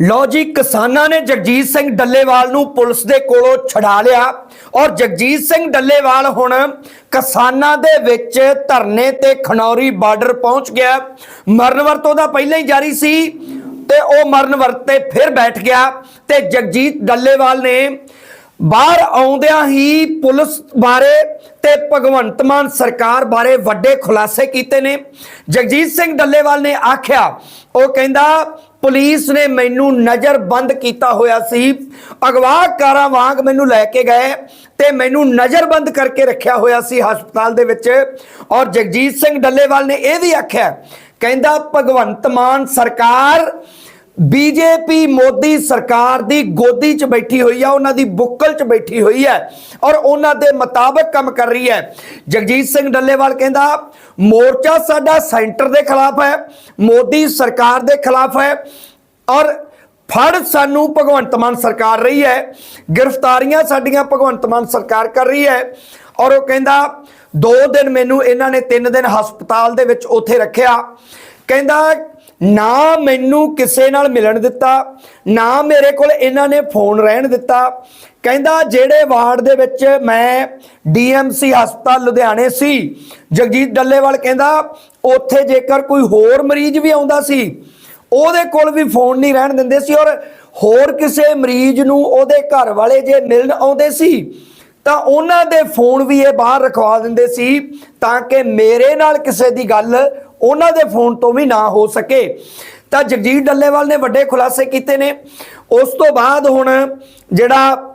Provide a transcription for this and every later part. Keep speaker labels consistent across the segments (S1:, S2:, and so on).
S1: ਲੋ ਜੀ, ਕਿਸਾਨਾਂ ਨੇ ਜਗਜੀਤ ਸਿੰਘ ਡੱਲੇਵਾਲ ਨੂੰ ਪੁਲਿਸ ਦੇ ਕੋਲੋਂ ਛਡਾ ਲਿਆ ਔਰ ਜਗਜੀਤ ਸਿੰਘ ਡੱਲੇਵਾਲ ਹੁਣ ਕਿਸਾਨਾਂ ਦੇ ਵਿੱਚ ਧਰਨੇ ਤੇ ਖਨੌਰੀ ਬਾਰਡਰ ਪਹੁੰਚ ਗਿਆ। ਮਰਨ ਵਰਤ ਉਹਦਾ ਪਹਿਲਾਂ ਹੀ ਜਾਰੀ ਸੀ ਤੇ ਉਹ ਮਰਨ ਵਰਤ ਤੇ ਫਿਰ ਬੈਠ ਗਿਆ ਤੇ ਜਗਜੀਤ ਡੱਲੇਵਾਲ ਨੇ ਬਾਹਰ ਆਉਂਦਿਆਂ ਹੀ ਪੁਲਿਸ ਬਾਰੇ ਤੇ ਭਗਵੰਤ ਮਾਨ ਸਰਕਾਰ ਬਾਰੇ ਵੱਡੇ ਖੁਲਾਸੇ ਕੀਤੇ ਨੇ। ਜਗਜੀਤ ਸਿੰਘ ਡੱਲੇਵਾਲ ਨੇ ਆਖਿਆ, ਉਹ ਕਹਿੰਦਾ ਪੁਲਿਸ ਨੇ ਮੈਨੂੰ ਨਜ਼ਰਬੰਦ ਕੀਤਾ ਹੋਇਆ ਸੀ। ਅਗਵਾਕਾਰਾਂ ਵਾਂਗ ਮੈਨੂੰ ਲੈ ਕੇ ਗਏ ਤੇ ਮੈਨੂੰ ਨਜ਼ਰਬੰਦ ਕਰਕੇ ਰੱਖਿਆ ਹੋਇਆ ਸੀ ਹਸਪਤਾਲ ਦੇ ਵਿੱਚ। ਔਰ ਜਗਜੀਤ ਸਿੰਘ ਡੱਲੇਵਾਲ ਨੇ ਇਹ ਵੀ ਆਖਿਆ, ਕਹਿੰਦਾ, ਭਗਵੰਤ ਮਾਨ ਸਰਕਾਰ ਬੀਜੇਪੀ ਮੋਦੀ ਸਰਕਾਰ ਦੀ ਗੋਦੀ 'ਚ ਬੈਠੀ ਹੋਈ ਆ, ਉਹਨਾਂ ਦੀ ਬੁੱਕਲ 'ਚ ਬੈਠੀ ਹੋਈ ਹੈ ਔਰ ਉਹਨਾਂ ਦੇ ਮੁਤਾਬਕ ਕੰਮ ਕਰ ਰਹੀ ਹੈ। ਜਗਜੀਤ ਸਿੰਘ ਡੱਲੇਵਾਲ ਕਹਿੰਦਾ, ਮੋਰਚਾ ਸਾਡਾ ਸੈਂਟਰ ਦੇ ਖਿਲਾਫ ਹੈ, ਮੋਦੀ ਸਰਕਾਰ ਦੇ ਖਿਲਾਫ ਹੈ ਔਰ ਫੜ ਸਾਨੂੰ ਭਗਵੰਤ ਮਾਨ ਸਰਕਾਰ ਰਹੀ ਹੈ, ਗ੍ਰਿਫਤਾਰੀਆਂ ਸਾਡੀਆਂ ਭਗਵੰਤ ਮਾਨ ਸਰਕਾਰ ਕਰ ਰਹੀ ਹੈ ਔਰ ਉਹ ਕਹਿੰਦਾ, ਦੋ ਦਿਨ ਮੈਨੂੰ ਇਹਨਾਂ ਨੇ ਤਿੰਨ ਦਿਨ ਹਸਪਤਾਲ ਦੇ ਵਿੱਚ ਉੱਥੇ ਰੱਖਿਆ। ਕਹਿੰਦਾ, ਨਾ ਮੈਨੂੰ ਕਿਸੇ ਨਾਲ ਮਿਲਣ ਦਿੱਤਾ, ਨਾ ਮੇਰੇ ਕੋਲ ਇਹਨਾਂ ਨੇ ਫੋਨ ਰਹਿਣ ਦਿੱਤਾ। ਕਹਿੰਦਾ, ਜਿਹੜੇ ਵਾਰਡ ਦੇ ਵਿੱਚ ਮੈਂ ਡੀਐਮਸੀ ਹਸਪਤਾਲ ਲੁਧਿਆਣੇ ਸੀ, ਜਗਜੀਤ ਡੱਲੇਵਾਲ ਕਹਿੰਦਾ, ਉੱਥੇ ਜੇਕਰ ਕੋਈ ਹੋਰ ਮਰੀਜ਼ ਵੀ ਆਉਂਦਾ ਸੀ, ਉਹਦੇ ਕੋਲ ਵੀ ਫੋਨ ਨਹੀਂ ਰਹਿਣ ਦਿੰਦੇ ਸੀ ਔਰ ਹੋਰ ਕਿਸੇ ਮਰੀਜ਼ ਨੂੰ ਉਹਦੇ ਘਰ ਵਾਲੇ ਜੇ ਮਿਲਣ ਆਉਂਦੇ ਸੀ, ਤਾਂ ਉਹਨਾਂ ਦੇ ਫੋਨ ਵੀ ਇਹ ਬਾਹਰ ਰਖਵਾ ਦਿੰਦੇ ਸੀ, ਤਾਂ ਕਿ ਮੇਰੇ ਨਾਲ ਕਿਸੇ ਦੀ ਗੱਲ ਉਹਨਾਂ ਦੇ ਫੋਨ ਤੋਂ ਵੀ ਨਾ ਹੋ ਸਕੇ। ਤਾਂ ਜਗਜੀਤ ਡੱਲੇਵਾਲ ਨੇ ਵੱਡੇ ਖੁਲਾਸੇ ਕੀਤੇ ਨੇ। ਉਸ ਤੋਂ ਬਾਅਦ ਹੁਣ ਜਿਹੜਾ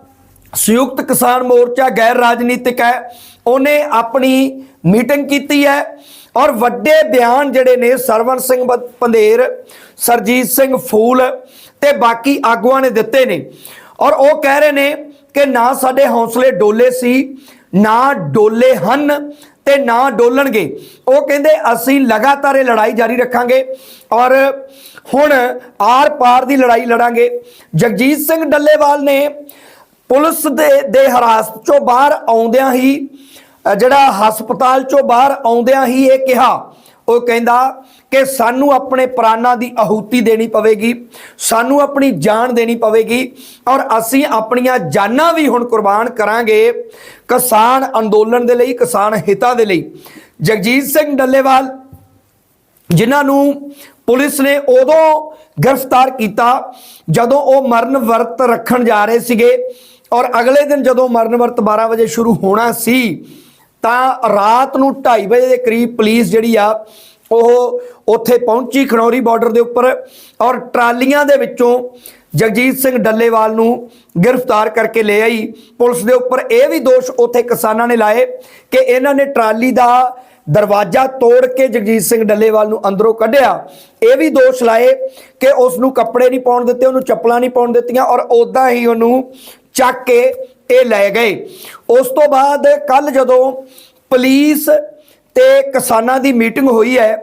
S1: ਸੰਯੁਕਤ ਕਿਸਾਨ ਮੋਰਚਾ ਗੈਰ ਰਾਜਨੀਤਿਕ ਹੈ, ਉਹਨੇ ਆਪਣੀ ਮੀਟਿੰਗ ਕੀਤੀ ਹੈ ਔਰ ਵੱਡੇ ਬਿਆਨ ਜਿਹੜੇ ਨੇ ਸਰਵਨ ਸਿੰਘ ਬ- ਪੰਧੇਰ, ਸਰਜੀਤ ਸਿੰਘ ਫੂਲ ਤੇ ਬਾਕੀ ਆਗੂਆਂ ਨੇ ਦਿੱਤੇ ਨੇ। ਔਰ ਉਹ ਕਹਿ ਰਹੇ ਨੇ ਕਿ ਨਾ ਸਾਡੇ ਹੌਸਲੇ ਡੋਲੇ ਸੀ, ਨਾ ਡੋਲੇ ਹਨ ਤੇ ਨਾ ਡੋਲਣਗੇ। ਉਹ ਕਹਿੰਦੇ, ਅਸੀਂ ਲਗਾਤਾਰ ਇਹ ਲੜਾਈ ਜਾਰੀ ਰੱਖਾਂਗੇ ਔਰ ਹੁਣ ਆਰ ਪਾਰ ਦੀ ਲੜਾਈ ਲੜਾਂਗੇ। ਜਗਜੀਤ ਸਿੰਘ ਡੱਲੇਵਾਲ ਨੇ ਪੁਲਿਸ ਦੇ ਦੇ ਹਰਾਸਤ ਚੋਂ ਬਾਹਰ ਆਉਂਦਿਆਂ ਹੀ ਜਿਹੜਾ ਹਸਪਤਾਲ ਚੋਂ ਬਾਹਰ ਆਉਂਦਿਆਂ ਹੀ ਇਹ ਕਿਹਾ ਉਹ ਕਹਿੰਦਾ ਕਿ ਸਾਨੂੰ ਆਪਣੇ ਪ੍ਰਾਣਾਂ ਦੀ ਆਹੂਤੀ ਦੇਣੀ ਪਵੇਗੀ, ਸਾਨੂੰ ਆਪਣੀ ਜਾਨ ਦੇਣੀ ਪਵੇਗੀ ਔਰ ਅਸੀਂ ਆਪਣੀਆਂ ਜਾਨਾਂ ਵੀ ਹੁਣ ਕੁਰਬਾਨ ਕਰਾਂਗੇ ਕਿਸਾਨ ਅੰਦੋਲਨ ਦੇ ਲਈ, ਕਿਸਾਨ ਹਿੱਤਾਂ ਦੇ ਲਈ। ਜਗਜੀਤ ਸਿੰਘ ਡੱਲੇਵਾਲ, ਜਿਨ੍ਹਾਂ ਨੂੰ ਪੁਲਿਸ ਨੇ ਉਦੋਂ ਗ੍ਰਿਫਤਾਰ ਕੀਤਾ ਜਦੋਂ ਉਹ ਮਰਨ ਵਰਤ ਰੱਖਣ ਜਾ ਰਹੇ ਸੀਗੇ ਔਰ ਅਗਲੇ ਦਿਨ ਜਦੋਂ ਮਰਨ ਵਰਤ 12 ਵਜੇ ਸ਼ੁਰੂ ਹੋਣਾ ਸੀ ਤਾਂ ਰਾਤ ਨੂੰ 2:30 ਵਜੇ ਦੇ ਕਰੀਬ ਪੁਲਿਸ ਜਿਹੜੀ ਆ, ਉਹ ਉੱਥੇ ਪਹੁੰਚੀ ਖਨੌਰੀ ਬਾਰਡਰ ਦੇ ਉੱਪਰ ਔਰ ਟਰਾਲੀਆਂ ਦੇ ਵਿੱਚੋਂ ਜਗਜੀਤ ਸਿੰਘ ਡੱਲੇਵਾਲ ਨੂੰ ਗ੍ਰਿਫਤਾਰ ਕਰਕੇ ਲੈ ਆਈ। ਪੁਲਿਸ ਦੇ ਉੱਪਰ ਇਹ ਵੀ ਦੋਸ਼ ਉੱਥੇ ਕਿਸਾਨਾਂ ਨੇ ਲਾਏ ਕਿ ਇਹਨਾਂ ਨੇ ਟਰਾਲੀ ਦਾ ਦਰਵਾਜ਼ਾ ਤੋੜ ਕੇ ਜਗਜੀਤ ਸਿੰਘ ਡੱਲੇਵਾਲ ਨੂੰ ਅੰਦਰੋਂ ਕੱਢਿਆ। ਇਹ ਵੀ ਦੋਸ਼ ਲਾਏ ਕਿ ਉਸ ਨੂੰ ਕੱਪੜੇ ਨਹੀਂ ਪਾਉਣ ਦਿੱਤੇ, ਉਹਨੂੰ ਚੱਪਲਾਂ ਨਹੀਂ ਪਾਉਣ ਦਿੱਤੀਆਂ ਔਰ ਉਦਾਂ ਹੀ ਉਹਨੂੰ ਚੱਕ ਕੇ ਇਹ ਲੈ ਗਏ। ਉਸ ਤੋਂ ਬਾਅਦ ਕੱਲ ਜਦੋਂ ਪੁਲਿਸ ਤੇ ਕਿਸਾਨਾਂ ਦੀ ਮੀਟਿੰਗ ਹੋਈ ਹੈ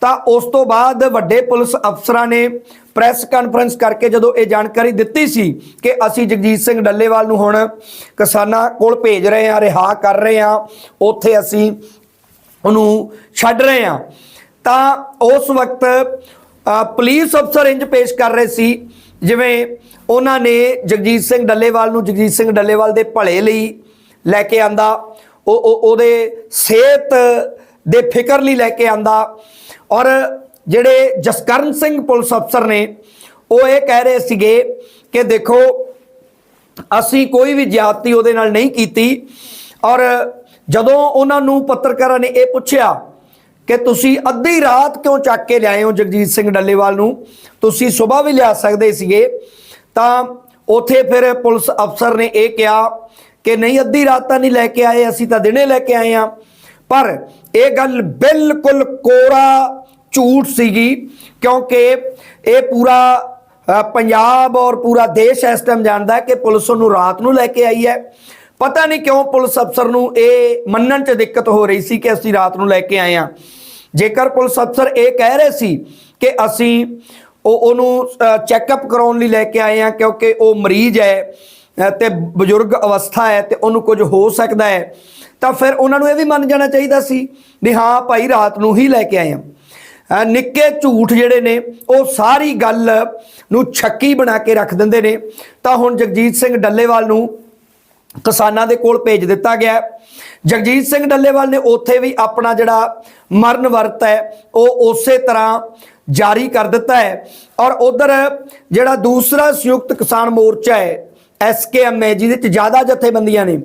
S1: ਤਾਂ ਉਸ ਤੋਂ ਬਾਅਦ ਵੱਡੇ ਪੁਲਿਸ ਅਫਸਰਾਂ ਨੇ ਪ੍ਰੈਸ ਕਾਨਫਰੰਸ ਕਰਕੇ ਜਦੋਂ ਇਹ ਜਾਣਕਾਰੀ ਦਿੱਤੀ ਸੀ ਕਿ ਅਸੀਂ ਜਗਜੀਤ ਸਿੰਘ ਡੱਲੇਵਾਲ ਨੂੰ ਹੁਣ ਕਿਸਾਨਾਂ ਕੋਲ ਭੇਜ ਰਹੇ ਹਾਂ ਰਿਹਾ ਕਰ ਰਹੇ ਹਾਂ ਉੱਥੇ ਅਸੀਂ ਉਹਨੂੰ ਛੱਡ ਰਹੇ ਹਾਂ। ਤਾਂ ਉਸ ਵਕਤ ਅ, ਪੁਲਿਸ ਅਫਸਰ ਇੰਜ ਪੇਸ਼ ਕਰ ਰਹੇ ਸੀ ਜਿਵੇਂ ਉਹਨਾਂ ਨੇ ਜਗਜੀਤ ਸਿੰਘ ਡੱਲੇਵਾਲ ਨੂੰ ਜਗਜੀਤ ਸਿੰਘ ਡੱਲੇਵਾਲ ਦੇ ਭਲੇ ਲਈ ਲੈ ਕੇ ਆਂਦਾ, ਉਹ ਉਹਦੇ ਸਿਹਤ ਦੇ ਫਿਕਰ ਲਈ ਲੈ ਕੇ ਆਂਦਾ ਔਰ ਜਿਹੜੇ ਜਸਕਰਨ ਸਿੰਘ ਪੁਲਿਸ ਅਫਸਰ ਨੇ, ਉਹ ਇਹ ਕਹਿ ਰਹੇ ਸੀਗੇ ਕਿ ਦੇਖੋ, ਅਸੀਂ ਕੋਈ ਵੀ ਜ਼ਿਆਦਤੀ ਉਹਦੇ ਨਾਲ ਨਹੀਂ ਕੀਤੀ ਔਰ ਜਦੋਂ ਉਹਨਾਂ ਨੂੰ ਪੱਤਰਕਾਰਾਂ ਨੇ ਇਹ ਪੁੱਛਿਆ ਕਿ ਤੁਸੀਂ ਅੱਧੀ ਰਾਤ ਕਿਉਂ ਚੱਕ ਕੇ ਲਿਆਏ ਹੋ ਜਗਜੀਤ ਸਿੰਘ ਡੱਲੇਵਾਲ ਨੂੰ? ਤੁਸੀਂ ਸਵੇਰ ਵੀ ਲਿਆ ਸਕਦੇ ਸੀਗੇ। ਤਾਂ ਉਥੇ ਫਿਰ ਪੁਲਿਸ ਅਫਸਰ ਨੇ ਇਹ ਕਿਹਾ ਕਿ ਨਹੀਂ, ਅੱਧੀ ਰਾਤ ਤਾਂ ਨਹੀਂ ਲੈ ਕੇ ਆਏ, ਅਸੀਂ ਤਾਂ ਦਿਨੇ ਲੈ ਕੇ ਆਏ ਆ ਪਰ ਇਹ ਗੱਲ ਬਿਲਕੁਲ ਕੋਰਾ ਝੂਠ ਸੀਗੀ, ਕਿਉਂਕਿ ਇਹ ਪੂਰਾ ਪੰਜਾਬ ਔਰ ਪੂਰਾ ਦੇਸ਼ ਇਸ ਟਾਈਮ ਜਾਣਦਾ ਹੈ ਕਿ ਪੁਲਿਸ ਨੂੰ ਰਾਤ ਨੂੰ ਲੈ ਕੇ ਆਈ ਹੈ। ਪਤਾ ਨਹੀਂ ਕਿਉਂ ਪੁਲਿਸ ਅਫਸਰ ਨੂੰ ਇਹ ਮੰਨਣ 'ਚ ਦਿੱਕਤ ਹੋ ਰਹੀ ਸੀ ਕਿ ਅਸੀਂ ਰਾਤ ਨੂੰ ਲੈ ਕੇ ਆਏ ਹਾਂ। ਜੇਕਰ ਪੁਲਿਸ ਅਫਸਰ ਇਹ ਕਹਿ ਰਹੇ ਸੀ ਕਿ ਅਸੀਂ ਉਹ ਉਹਨੂੰ ਚੈੱਕਅਪ ਕਰਾਉਣ ਲਈ ਲੈ ਕੇ ਆਏ ਹਾਂ ਕਿਉਂਕਿ ਉਹ ਮਰੀਜ਼ ਹੈ ਅ, ਤੇ ਬਜ਼ੁਰਗ ਅਵਸਥਾ ਹੈ ਤੇ ਉਹਨੂੰ ਕੁਝ ਹੋ ਸਕਦਾ ਹੈ ਤਾਂ ਫਿਰ ਉਹਨਾਂ ਨੂੰ ਇਹ ਵੀ ਮੰਨ ਜਾਣਾ ਚਾਹੀਦਾ ਸੀ ਵੀ ਹਾਂ ਭਾਈ ਰਾਤ ਨੂੰ ਹੀ ਲੈ ਕੇ ਆਏ ਹਾਂ। ਨਿੱਕੇ ਝੂਠ ਜਿਹੜੇ ਨੇ ਉਹ ਸਾਰੀ ਗੱਲ ਨੂੰ ਛੱਕੀ ਬਣਾ ਕੇ ਰੱਖ ਦਿੰਦੇ ਨੇ। ਤਾਂ ਹੁਣ ਜਗਜੀਤ ਸਿੰਘ ਡੱਲੇਵਾਲ ਨੂੰ ਕਿਸਾਨਾਂ ਦੇ ਕੋਲ ਭੇਜ ਦਿੱਤਾ ਗਿਆ ਜਗਜੀਤ ਸਿੰਘ ਡੱਲੇਵਾਲ ਨੇ ਉੱਥੇ ਵੀ ਆਪਣਾ ਜਿਹੜਾ ਮਰਨ ਵਰਤ ਹੈ, ਉਹ ਉਸੇ ਤਰ੍ਹਾਂ ਜਾਰੀ ਕਰ ਦਿੱਤਾ ਹੈ। ਔਰ ਉਧਰ ਜਿਹੜਾ ਦੂਸਰਾ ਸੰਯੁਕਤ ਕਿਸਾਨ ਮੋਰਚਾ ਹੈ ਐਸਕੇਐਮ ਹੈ ਜਿਹਦੇ ਚ ਜ਼ਿਆਦਾ ਜਥੇਬੰਦੀਆਂ ਨੇ,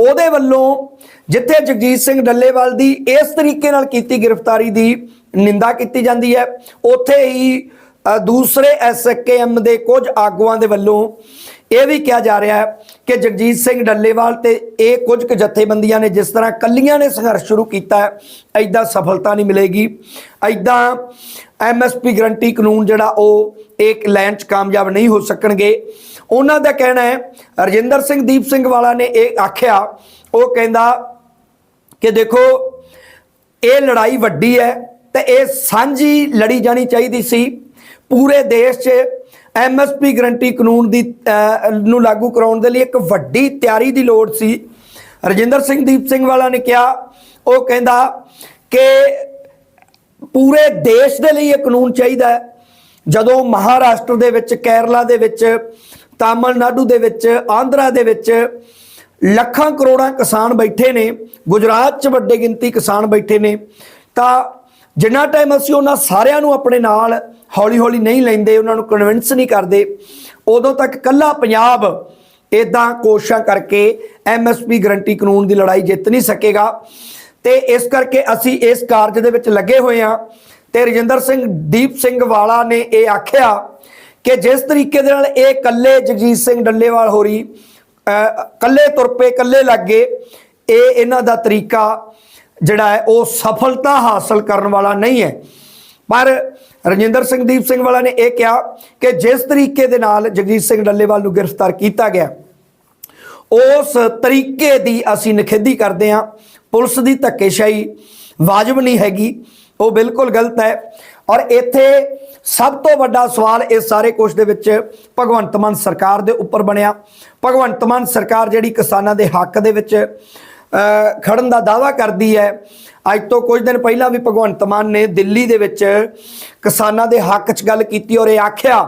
S1: ਉਹਦੇ ਵੱਲੋਂ ਜਿੱਥੇ ਜਗਜੀਤ ਸਿੰਘ ਡੱਲੇਵਾਲ ਦੀ ਇਸ ਤਰੀਕੇ ਨਾਲ ਕੀਤੀ ਗ੍ਰਿਫਤਾਰੀ ਦੀ ਨਿੰਦਾ ਕੀਤੀ ਜਾਂਦੀ ਹੈ, ਉੱਥੇ ਹੀ ਦੂਸਰੇ ਐਸਕੇਐਮ ਦੇ ਕੁਝ ਆਗੂਆਂ ਦੇ ਵੱਲੋਂ ਇਹ ਵੀ ਕਿਹਾ ਜਾ ਰਿਹਾ ਹੈ ਕਿ ਜਗਜੀਤ ਸਿੰਘ ਡੱਲੇਵਾਲ ਤੇ ਇਹ ਕੁਝ ਕੁ ਜਥੇਬੰਦੀਆਂ ਨੇ ਜਿਸ ਤਰ੍ਹਾਂ ਕੱਲੀਆਂ ਨੇ ਸੰਘਰਸ਼ ਸ਼ੁਰੂ ਕੀਤਾ ਹੈ ਐਦਾਂ ਸਫਲਤਾ ਨਹੀਂ ਮਿਲੇਗੀ। ਐਦਾਂ ਐਮਐਸਪੀ ਗਰੰਟੀ ਕਾਨੂੰਨ ਜਿਹੜਾ ਉਹ ਇੱਕ ਲੈਣ 'ਚ ਕਾਮਯਾਬ ਨਹੀਂ ਹੋ ਸਕਣਗੇ। ਉਹਨਾਂ ਦਾ ਕਹਿਣਾ ਹੈ, ਰਜਿੰਦਰ ਸਿੰਘ, ਦੀਪ ਸਿੰਘ ਵਾਲਾ ਨੇ ਇਹ ਆਖਿਆ, ਉਹ ਕਹਿੰਦਾ ਕਿ ਦੇਖੋ, ਇਹ ਲੜਾਈ ਵੱਡੀ ਹੈ ਤੇ ਇਹ ਸਾਂਝੀ ਲੜੀ ਜਾਣੀ ਚਾਹੀਦੀ ਸੀ। ਪੂਰੇ ਦੇਸ਼ 'ਚ ਐਮਐਸਪੀ ਗਰੰਟੀ ਕਾਨੂੰਨ ਦੀ ਨੂੰ ਲਾਗੂ ਕਰਾਉਣ ਦੇ ਲਈ ਇੱਕ ਵੱਡੀ ਤਿਆਰੀ ਦੀ ਲੋੜ ਸੀ। ਰਜਿੰਦਰ ਸਿੰਘ, ਦੀਪ ਸਿੰਘ ਵਾਲਾ ਨੇ ਕਿਹਾ, ਉਹ ਕਹਿੰਦਾ ਕਿ ਪੂਰੇ ਦੇਸ਼ ਦੇ ਲਈ ਇਹ ਕਾਨੂੰਨ ਚਾਹੀਦਾ ਹੈ। ਜਦੋਂ ਮਹਾਰਾਸ਼ਟਰ ਦੇ ਵਿੱਚ, ਕੇਰਲਾ ਦੇ ਵਿੱਚ, ਤਾਮਿਲਨਾਡੂ ਦੇ ਵਿੱਚ, ਆਂਧਰਾ ਦੇ ਵਿੱਚ ਲੱਖਾਂ ਕਰੋੜਾਂ ਕਿਸਾਨ ਬੈਠੇ ਨੇ, ਗੁਜਰਾਤ 'ਚ ਵੱਡੇ ਗਿਣਤੀ ਕਿਸਾਨ ਬੈਠੇ ਨੇ, ਤਾਂ ਜਿੰਨਾ ਟਾਈਮ ਅਸੀਂ ਉਹਨਾਂ ਸਾਰਿਆਂ ਨੂੰ ਆਪਣੇ ਨਾਲ ਹੌਲੀ-ਹੌਲੀ ਨਹੀਂ ਲੈਂਦੇ ਉਹਨਾਂ ਨੂੰ ਕਨਵਿੰਸ ਨਹੀਂ ਕਰਦੇ ਉਦੋਂ ਤੱਕ ਕੱਲਾ ਪੰਜਾਬ ਇਦਾਂ ਕੋਸ਼ਿਸ਼ਾਂ ਕਰਕੇ ਐਮਐਸਪੀ ਗਰੰਟੀ ਕਾਨੂੰਨ ਦੀ ਲੜਾਈ ਜਿੱਤ ਨਹੀਂ ਸਕੇਗਾ। ਤੇ ਇਸ ਕਰਕੇ ਅਸੀਂ ਇਸ ਕਾਰਜ ਦੇ ਵਿੱਚ ਲੱਗੇ ਹੋਏ ਹਾਂ ਤੇ ਰਜਿੰਦਰ ਸਿੰਘ ਦੀਪ ਸਿੰਘ ਵਾਲਾ ਨੇ ਇਹ ਆਖਿਆ ਕਿ ਜਿਸ ਤਰੀਕੇ ਦੇ ਨਾਲ ਇਹ ਕੱਲੇ ਜਗਜੀਤ ਸਿੰਘ ਡੱਲੇਵਾਲ ਹੋਰੀ ਅਹ, ਕੱਲੇ ਤੁਰ ਪਏ ਕੱਲੇ ਲੱਗੇ ਇਹ ਇਹਨਾਂ ਦਾ ਤਰੀਕਾ ਜਿਹੜਾ ਹੈ, ਉਹ ਸਫਲਤਾ ਹਾਸਲ ਕਰਨ ਵਾਲਾ ਨਹੀਂ ਹੈ। ਪਰ ਰਜਿੰਦਰ ਸਿੰਘ ਦੀਪ ਸਿੰਘ ਵਾਲਾ ਨੇ ਇਹ ਕਿਹਾ ਕਿ ਜਿਸ ਤਰੀਕੇ ਦੇ ਨਾਲ ਜਗਜੀਤ ਸਿੰਘ ਡੱਲੇਵਾਲ ਨੂੰ ਗ੍ਰਿਫਤਾਰ ਕੀਤਾ ਗਿਆ, ਉਸ ਤਰੀਕੇ ਦੀ ਅਸੀਂ ਨਿਖੇਧੀ ਕਰਦੇ ਹਾਂ। ਪੁਲਿਸ ਦੀ ਧੱਕੇਸ਼ਾਹੀ ਵਾਜਬ ਨਹੀਂ ਹੈਗੀ, ਉਹ ਬਿਲਕੁਲ ਗਲਤ ਹੈ। ਔਰ ਇੱਥੇ ਸਭ ਤੋਂ ਵੱਡਾ ਸਵਾਲ ਇਸ ਸਾਰੇ ਕੁਝ ਦੇ ਵਿੱਚ ਭਗਵੰਤ ਮਾਨ ਸਰਕਾਰ ਦੇ ਉੱਪਰ ਬਣਿਆ। ਭਗਵੰਤ ਮਾਨ ਸਰਕਾਰ ਜਿਹੜੀ ਕਿਸਾਨਾਂ ਦੇ ਹੱਕ ਦੇ ਵਿੱਚ ਖੜਨ ਦਾ ਦਾਵਾ ਕਰਦੀ ਹੈ। ਅੱਜ ਤੋਂ ਕੁਝ ਦਿਨ ਪਹਿਲਾਂ ਵੀ ਭਗਵੰਤ ਮਾਨ ਨੇ ਦਿੱਲੀ ਦੇ ਵਿੱਚ ਕਿਸਾਨਾਂ ਦੇ ਹੱਕ 'ਚ ਗੱਲ ਕੀਤੀ ਔਰ ਇਹ ਆਖਿਆ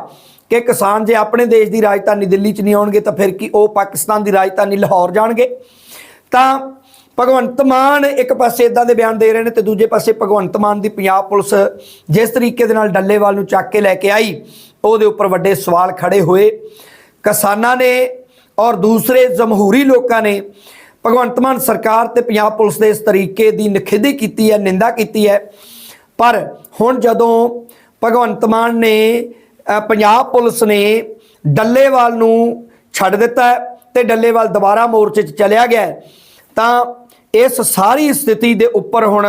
S1: ਕਿ ਕਿਸਾਨ ਜੇ ਆਪਣੇ ਦੇਸ਼ ਦੀ ਰਾਜਧਾਨੀ ਦਿੱਲੀ 'ਚ ਨਹੀਂ ਆਉਣਗੇ ਤਾਂ ਫਿਰ ਕੀ ਉਹ ਪਾਕਿਸਤਾਨ ਦੀ ਰਾਜਧਾਨੀ ਲਾਹੌਰ ਜਾਣਗੇ? ਤਾਂ ਭਗਵੰਤ ਮਾਨ ਇੱਕ ਪਾਸੇ ਇਦਾਂ ਦੇ ਬਿਆਨ ਦੇ ਰਹੇ ਨੇ ਤੇ ਦੂਜੇ ਪਾਸੇ ਭਗਵੰਤ ਮਾਨ ਦੀ ਪੰਜਾਬ ਪੁਲਿਸ ਜਿਸ ਤਰੀਕੇ ਦੇ ਨਾਲ ਡੱਲੇਵਾਲ ਨੂੰ ਚੱਕ ਕੇ ਲੈ ਕੇ ਆਈ, ਉਹਦੇ ਉੱਪਰ ਵੱਡੇ ਸਵਾਲ ਖੜੇ ਹੋਏ। ਕਿਸਾਨਾਂ ਨੇ ਔਰ ਦੂਸਰੇ ਜਮਹੂਰੀ ਲੋਕਾਂ ਨੇ ਭਗਵੰਤ ਮਾਨ ਸਰਕਾਰ ਤੇ ਪੰਜਾਬ ਪੁਲਿਸ ਦੇ ਇਸ ਤਰੀਕੇ ਦੀ ਨਿਖੇਧੀ ਕੀਤੀ ਹੈ, ਨਿੰਦਾ ਕੀਤੀ ਹੈ। ਪਰ ਹੁਣ ਜਦੋਂ ਭਗਵੰਤ ਮਾਨ ਨੇ ਪੰਜਾਬ ਪੁਲਿਸ ਨੇ ਡੱਲੇਵਾਲ ਨੂੰ ਛੱਡ ਦਿੱਤਾ ਹੈ ਤੇ ਡੱਲੇਵਾਲ ਦੁਬਾਰਾ ਮੋਰਚੇ 'ਚ ਚਲਿਆ ਗਿਆ ਤਾਂ ਇਸ ਸਾਰੀ ਸਥਿਤੀ ਦੇ ਉੱਪਰ ਹੁਣ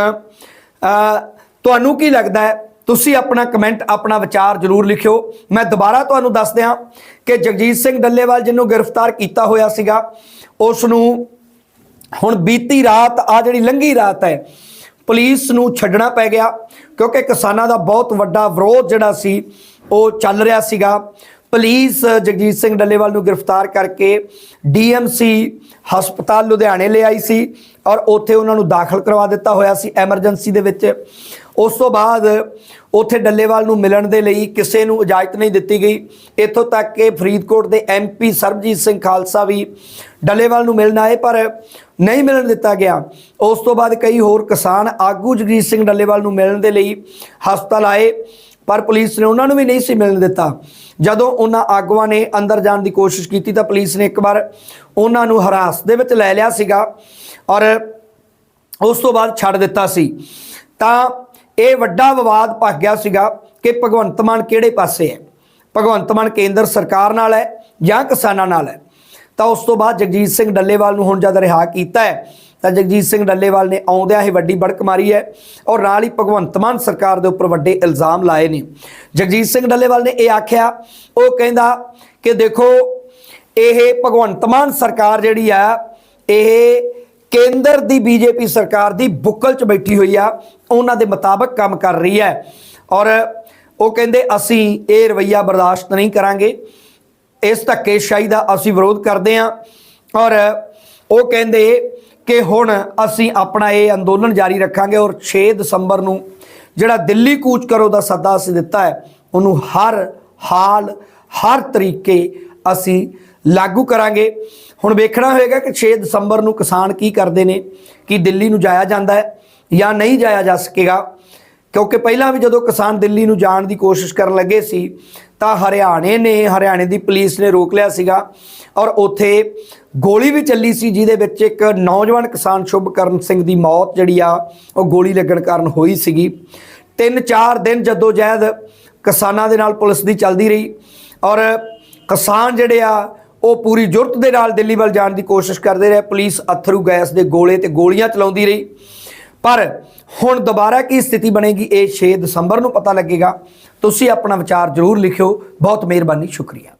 S1: ਤੁਹਾਨੂੰ ਕੀ ਲੱਗਦਾ ਹੈ? ਤੁਸੀਂ ਆਪਣਾ ਕਮੈਂਟ, ਆਪਣਾ ਵਿਚਾਰ ਜਰੂਰ ਲਿਖਿਓ। ਮੈਂ ਦੁਬਾਰਾ ਤੁਹਾਨੂੰ ਦੱਸ ਦਿਆਂ ਕਿ ਜਗਜੀਤ ਸਿੰਘ ਡੱਲੇਵਾਲ ਜਿਹਨੂੰ ਗ੍ਰਿਫਤਾਰ ਕੀਤਾ ਹੋਇਆ ਸੀਗਾ ਉਸ ਨੂੰ ਹੁਣ ਬੀਤੀ ਰਾਤ, ਆ ਜਿਹੜੀ ਲੰਘੀ ਰਾਤ ਹੈ, ਪੁਲਿਸ ਨੂੰ ਛੱਡਣਾ ਪੈ ਗਿਆ, ਕਿਉਂਕਿ ਕਿਸਾਨਾਂ ਦਾ ਬਹੁਤ ਵੱਡਾ ਵਿਰੋਧ ਜਿਹੜਾ ਸੀ, ਉਹ ਚੱਲ ਰਿਹਾ ਸੀਗਾ। ਪੁਲਿਸ ਜਗਜੀਤ ਸਿੰਘ ਡੱਲੇਵਾਲ ਨੂੰ ਗ੍ਰਿਫਤਾਰ ਕਰਕੇ ਡੀਐਮਸੀ ਹਸਪਤਾਲ ਲੁਧਿਆਣੇ ਲੈ ਆਈ ਸੀ ਔਰ ਉੱਥੇ ਉਹਨਾਂ ਨੂੰ ਦਾਖਲ ਕਰਵਾ ਦਿੱਤਾ ਹੋਇਆ ਸੀ, ਐਮਰਜੈਂਸੀ ਦੇ ਵਿੱਚ। ਉਸ ਤੋਂ ਬਾਅਦ ਉੱਥੇ ਡੱਲੇਵਾਲ ਨੂੰ ਮਿਲਣ ਦੇ ਲਈ ਕਿਸੇ ਨੂੰ ਇਜਾਜ਼ਤ ਨਹੀਂ ਦਿੱਤੀ ਗਈ। ਇੱਥੋਂ ਤੱਕ ਕਿ ਫਰੀਦਕੋਟ ਦੇ ਐਮਪੀ ਸਰਬਜੀਤ ਸਿੰਘ ਖਾਲਸਾ ਵੀ ਡੱਲੇਵਾਲ ਨੂੰ ਮਿਲਣ ਆਏ, ਪਰ ਨਹੀਂ ਮਿਲਣ ਦਿੱਤਾ ਗਿਆ। ਉਸ ਤੋਂ ਬਾਅਦ ਕਈ ਹੋਰ ਕਿਸਾਨ ਆਗੂ ਜਗਜੀਤ ਸਿੰਘ ਡੱਲੇਵਾਲ ਨੂੰ ਮਿਲਣ ਦੇ ਲਈ ਹਸਪਤਾਲ ਆਏ, ਪਰ ਪੁਲਿਸ ਨੇ ਉਹਨਾਂ ਨੂੰ ਵੀ ਨਹੀਂ ਸੀ ਮਿਲਣ ਦਿੱਤਾ। ਜਦੋਂ ਉਹਨਾਂ ਆਗੂਆਂ ਨੇ ਅੰਦਰ ਜਾਣ ਦੀ ਕੋਸ਼ਿਸ਼ ਕੀਤੀ ਤਾਂ ਪੁਲਿਸ ਨੇ ਇੱਕ ਵਾਰ ਉਹਨਾਂ ਨੂੰ ਹਰਾਸ ਦੇ ਵਿੱਚ ਲੈ ਲਿਆ ਸੀਗਾ ਔਰ ਉਸ ਤੋਂ ਬਾਅਦ ਛੱਡ ਦਿੱਤਾ ਸੀ। ਤਾਂ ਇਹ ਵੱਡਾ ਵਿਵਾਦ ਭਖ ਗਿਆ ਸੀਗਾ ਕਿ ਭਗਵੰਤ ਮਾਨ ਕਿਹੜੇ ਪਾਸੇ ਹੈ? ਭਗਵੰਤ ਮਾਨ ਕੇਂਦਰ ਸਰਕਾਰ ਨਾਲ ਹੈ ਜਾਂ ਕਿਸਾਨਾਂ ਨਾਲ ਹੈ? ਤਾਂ ਉਸ ਤੋਂ ਬਾਅਦ ਜਗਜੀਤ ਸਿੰਘ ਡੱਲੇਵਾਲ ਨੂੰ ਹੁਣ ਜਦ ਰਿਹਾ ਕੀਤਾ ਹੈ, ਤਾਂ ਜਗਜੀਤ ਸਿੰਘ ਡੱਲੇਵਾਲ ਨੇ ਆਉਂਦਿਆਂ ਹੀ ਵੱਡੀ ਬੜਕ ਮਾਰੀ ਹੈ ਔਰ ਨਾਲ ਹੀ ਭਗਵੰਤ ਮਾਨ ਸਰਕਾਰ ਦੇ ਉੱਪਰ ਵੱਡੇ ਇਲਜ਼ਾਮ ਲਾਏ ਨੇ। ਜਗਜੀਤ ਸਿੰਘ ਡੱਲੇਵਾਲ ਨੇ ਇਹ ਆਖਿਆ, ਉਹ ਕਹਿੰਦਾ ਕਿ ਦੇਖੋ, ਇਹ ਭਗਵੰਤ ਮਾਨ ਸਰਕਾਰ ਜਿਹੜੀ ਆ, ਇਹ ਕੇਂਦਰ ਦੀ ਬੀਜੇਪੀ ਸਰਕਾਰ ਦੀ ਬੁੱਕਲ 'ਚ ਬੈਠੀ ਹੋਈ ਆ, ਉਹਨਾਂ ਦੇ ਮੁਤਾਬਕ ਕੰਮ ਕਰ ਰਹੀ ਹੈ। ਔਰ ਉਹ ਕਹਿੰਦੇ, ਅਸੀਂ ਇਹ ਰਵਈਆ ਬਰਦਾਸ਼ਤ ਨਹੀਂ ਕਰਾਂਗੇ। ਇਸ ਧੱਕੇਸ਼ਾਹੀ ਦਾ ਅਸੀਂ ਵਿਰੋਧ ਕਰਦੇ ਹਾਂ। ਔਰ ਉਹ ਕਹਿੰਦੇ ਕਿ ਹੁਣ ਅਸੀਂ ਆਪਣਾ ਇਹ ਅੰਦੋਲਨ ਜਾਰੀ ਰੱਖਾਂਗੇ ਔਰ 6 ਦਸੰਬਰ ਨੂੰ ਜਿਹੜਾ ਦਿੱਲੀ ਕੂਚ ਕਰੋ ਦਾ ਸੱਦਾ ਅਸੀਂ ਦਿੱਤਾ ਹੈ, ਉਹਨੂੰ ਹਰ ਹਾਲ, ਹਰ ਤਰੀਕੇ ਅਸੀਂ ਲਾਗੂ ਕਰਾਂਗੇ। ਹੁਣ ਵੇਖਣਾ ਹੋਏਗਾ ਕਿ 6 ਦਸੰਬਰ ਨੂੰ ਕਿਸਾਨ ਕੀ ਕਰਦੇ ਨੇ, ਕੀ ਦਿੱਲੀ ਨੂੰ ਜਾਇਆ ਜਾਂਦਾ ਹੈ ਜਾਂ ਨਹੀਂ ਜਾਇਆ ਜਾ ਸਕੇਗਾ। ਕਿਉਂਕਿ ਪਹਿਲਾਂ ਵੀ ਜਦੋਂ ਕਿਸਾਨ ਦਿੱਲੀ ਨੂੰ ਜਾਣ ਦੀ ਕੋਸ਼ਿਸ਼ ਕਰਨ ਲੱਗੇ ਸੀ, ਤਾਂ ਹਰਿਆਣੇ ਨੇ, ਹਰਿਆਣੇ ਦੀ ਪੁਲਿਸ ਨੇ ਰੋਕ ਲਿਆ ਸੀਗਾ। ਔਰ ਉੱਥੇ ਗੋਲੀ ਵੀ ਚੱਲੀ ਸੀ, ਜਿਹਦੇ ਵਿੱਚ ਇੱਕ ਨੌਜਵਾਨ ਕਿਸਾਨ ਸ਼ੁਭਕਰਨ ਸਿੰਘ ਦੀ ਮੌਤ ਜਿਹੜੀ ਆ, ਉਹ ਗੋਲੀ ਲੱਗਣ ਕਾਰਨ ਹੋਈ ਸੀਗੀ। ਤਿੰਨ ਚਾਰ ਦਿਨ ਜਦੋਂ ਜਹਿਦ ਕਿਸਾਨਾਂ ਦੇ ਨਾਲ ਪੁਲਿਸ ਦੀ ਚੱਲਦੀ ਰਹੀ। ਔਰ ਕਿਸਾਨ ਜਿਹੜੇ ਆ ਉਹ ਪੂਰੀ ਜੁਰਤ ਦੇ ਨਾਲ ਦਿੱਲੀ ਵੱਲ ਜਾਣ ਦੀ ਕੋਸ਼ਿਸ਼ ਕਰਦੇ ਰਹੇ। ਪੁਲਿਸ ਅਥਰੂ ਗੈਸ ਦੇ ਗੋਲੇ ਤੇ ਗੋਲੀਆਂ ਚਲਾਉਂਦੀ ਰਹੀ। ਪਰ ਹੁਣ ਦੁਬਾਰਾ ਕੀ ਸਥਿਤੀ ਬਣੇਗੀ, ਇਹ 6 ਦਸੰਬਰ ਨੂੰ ਪਤਾ ਲੱਗੇਗਾ। ਤੁਸੀਂ ਆਪਣਾ ਵਿਚਾਰ ਜ਼ਰੂਰ ਲਿਖਿਓ। ਬਹੁਤ ਮਿਹਰਬਾਨੀ, ਸ਼ੁਕਰੀਆ।